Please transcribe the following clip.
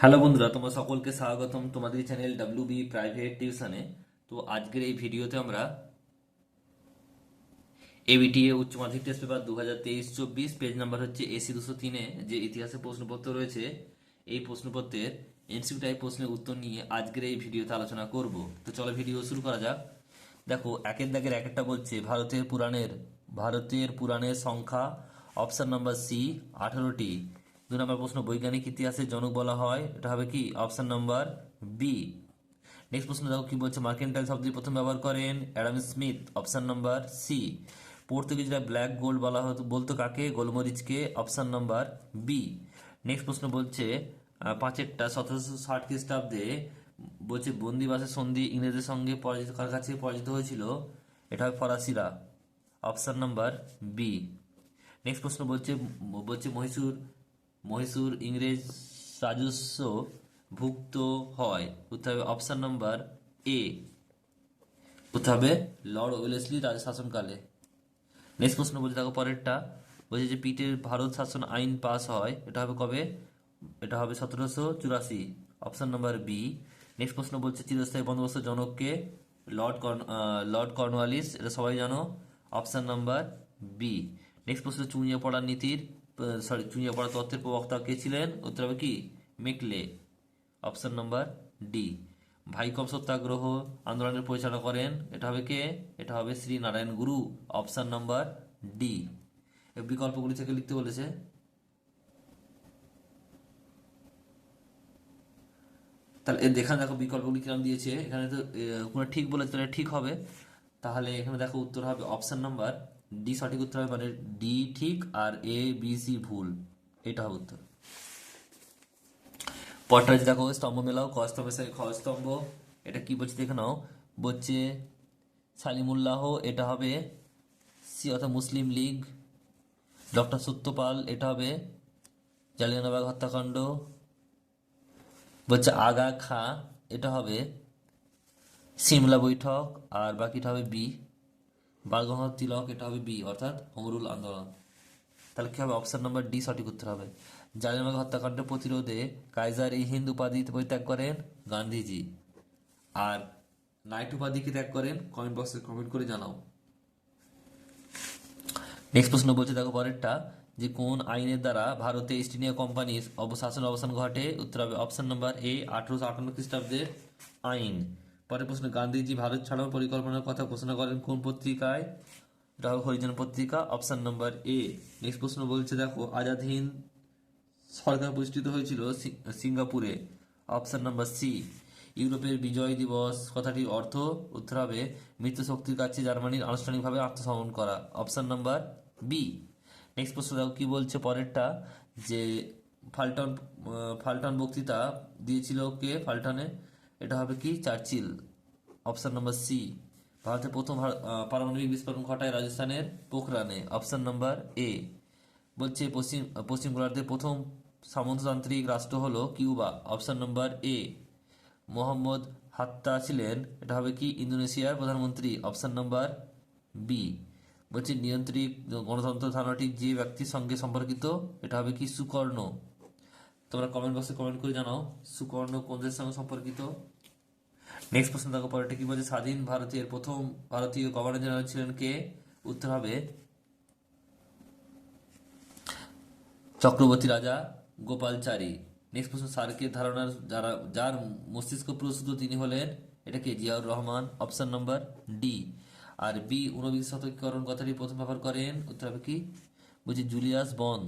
Hello বন্ধুরা তোমার সকলকে স্বাগতম তোমাদের চ্যানেল ডাব্লিউ বি প্রাইভেট টিউশনে তো আজকের এই ভিডিওতে আমরা এবিটিএ উচ্চ মাধ্যমিক টেস্ট পেপার দু হাজার তেইশ চব্বিশ পেজ নাম্বার হচ্ছে এসি দুশো তিনে যে ইতিহাসের প্রশ্নপত্র রয়েছে, এই প্রশ্নপত্রের এনসিউ টাইপ প্রশ্নের উত্তর নিয়ে আজকের এই ভিডিওতে আলোচনা করব। তো চলো ভিডিও শুরু করা যাক। দেখো, একের দাগের এক একটা বলছে, ভারতের পুরাণের ভারতের পুরাণের সংখ্যা অপশন নাম্বার সি আঠারোটি। দু নম্বর প্রশ্ন, বৈজ্ঞানিক ইতিহাসে জনক বলা হয়, এটা হবে কি? অপশন নাম্বার বি নেক্সট প্রশ্ন, দেখো কি বলছে? মার্কেন্টাইল শব্দটি প্রথম ব্যবহার করেন Adam Smith. Option number C পর্তুগিজরা black gold বলা হতো, বলতো কাকে? গোলমরিচকে। অপশন নাম্বার বি নেক্সট প্রশ্ন বলছে পাঁচেরটা, সতেরোশো ষাট খ্রিস্টাব্দে বলছে, বন্দিবাসের সন্ধি ইংরেজদের সঙ্গে পরাজিত, কার কাছে পরাজিত হয়েছিল? এটা হবে ফরাসিরা। অপশন নাম্বার বি নেক্সট প্রশ্ন বলছে বলছে মহীশূর মহীশূর ইংরেজ রাজস্ব ভুক্ত হয়। উত্তর হবে অপশন নাম্বার এ উত্তর হবে লর্ড ওয়েলেসলি রাজ শাসনকালে নেক্সট প্রশ্ন বলছে, দেখো পরেরটা। বলছে যে পিটের ভারত শাসন আইন পাস হয়, এটা হবে কবে? এটা হবে সতেরোশো চুরাশি। অপশন নাম্বার বি নেক্সট প্রশ্ন বলছে, চিরস্থায়ী বন্দোবস্ত জনককে লর্ড কর্ন লর্ড কর্নওয়ালিস, এটা সবাই জানো? অপশন নাম্বার বি নেক্সট প্রশ্ন চুঁইয়া পড়ার নীতির সরি চুঁইয়া পড়া তত্ত্বের প্রবক্তা কে ছিলেন? উত্তর হবে কি? Macaulay. Option number D Vaikom Satyagraha আন্দোলনের পরিচালনা করেন। এটা হবে কে? এটা হবে শ্রী নারায়ণ গুরু অপশন নাম্বার ডি বিকল্পগুলি থেকে লিখতে বলেছে। তাহলে দেখান দেখো বিকল্পগুলি কিরম দিয়েছে। এখানে তো কোনো ঠিক বলেছে, তাহলে ঠিক হবে। তাহলে এখানে দেখো উত্তর হবে অপশন নাম্বার ডি সঠিক উত্তর হবে মানে ডি ঠিক আর এ, বি, সি ভুল। এটা হবে উত্তর। যে দেখো স্তম্ভ মেলাও, ক স্তম্ভের সাথে খ এটা কি বলছে দেখে নাও। বলছে সালিমুল্লাহ, এটা হবে সি অর্থাৎ মুসলিম লীগ। ডক্টর সত্যপাল, এটা হবে জালিয়ানবাগ হত্যাকাণ্ড। বলছে আগা খা, এটা হবে সিমলা বৈঠক, আর বাকিটা হবে বি। বালগঙ্গাধর তিলক, এটা হবে বি অর্থাৎ হোমরুল আন্দোলন। তাহলে কী হবে? অপশান নাম্বার ডি সঠিক উত্তর হবে। জালিয়ানবাগ হত্যাকাণ্ড প্রতিরোধে কাইজার এই হিন্দ উপাধি পরিত্যাগ করেন গান্ধীজি। আর নাইট উপাধি কি ত্যাগ করেন? কমেন্ট বক্সে কমেন্ট করে জানাও। নেক্সট প্রশ্ন বলছে, দেখো পরেরটা, যে কোন আইনের দ্বারা ভারতে ইস্ট ইন্ডিয়া কোম্পানির অবশাসন অবসান ঘটে? উত্তর হবে অপশান নাম্বার এ আঠারোশো আটান্ন খ্রিস্টাব্দের আইন। পরের প্রশ্ন, গান্ধীজি ভারত ছাড়ার পরিকল্পনার কথা ঘোষণা করেন কোন পত্রিকায়? এটা হরিজন পত্রিকা, অপশন নাম্বার এ। নেক্সট প্রশ্ন বলছে, দেখো, আজাদ হিন্দ সরকার প্রতিষ্ঠিত হয়েছিল সিঙ্গাপুরে। অপশন নাম্বার সি, ইউরোপের বিজয় দিবস। কথাটির অর্থ উত্তর হবে মৃত্যু শক্তির কাছে জার্মানির আনুষ্ঠানিকভাবে আত্মসমর্পণ করা। Option number B. নেক্সট প্রশ্ন, দেখো, কি বলছে পরেরটা? যে, ফাল্টন ফাল্টন বক্তৃতা দিয়েছিল কে? ফাল্টনে। এটা হবে কি? চার্চিল। Option number C. ভারতের প্রথম পারমাণবিক বিস্ফোরণ ঘটায় রাজস্থানের পোখরানে। অপশান নাম্বার এ। বলছে পশ্চিম পশ্চিম গোলার্ধের প্রথম সামন্ততান্ত্রিক রাষ্ট্র হল Cuba. Option number A. Mohammad Hatta ছিলেন। এটা হবে কি? ইন্দোনেশিয়ার প্রধানমন্ত্রী। Option number B. বলছে নিয়ন্ত্রিক গণতন্ত্র ধারণাটি যে ব্যক্তির সঙ্গে সম্পর্কিত, এটা হবে কি? সুকর্ণ। তোমরা কমেন্ট বক্সে কমেন্ট করে জানাও সুকর্ণ কোন দেশের সঙ্গে সম্পর্কিত। নেক্সট প্রশ্ন দেখো, পরেরটা কি বলছে? স্বাধীন ভারতের প্রথম ভারতীয় গভর্নর জেনারেল ছিলেন কে? উত্তর হবে চক্রবর্তী রাজা গোপালচারী নেক্সট প্রশ্ন সার্কের ধারণার যারা, যার মস্তিষ্ক প্রস্তুত তিনি হলেন? এটা কে? Ziaur Rahman. Option number D আর বি ঊনবিংশ শতকীকরণ কথাটি প্রথম ব্যবহার করেন। উত্তর হবে কি? বলছি জুলিয়াস বন।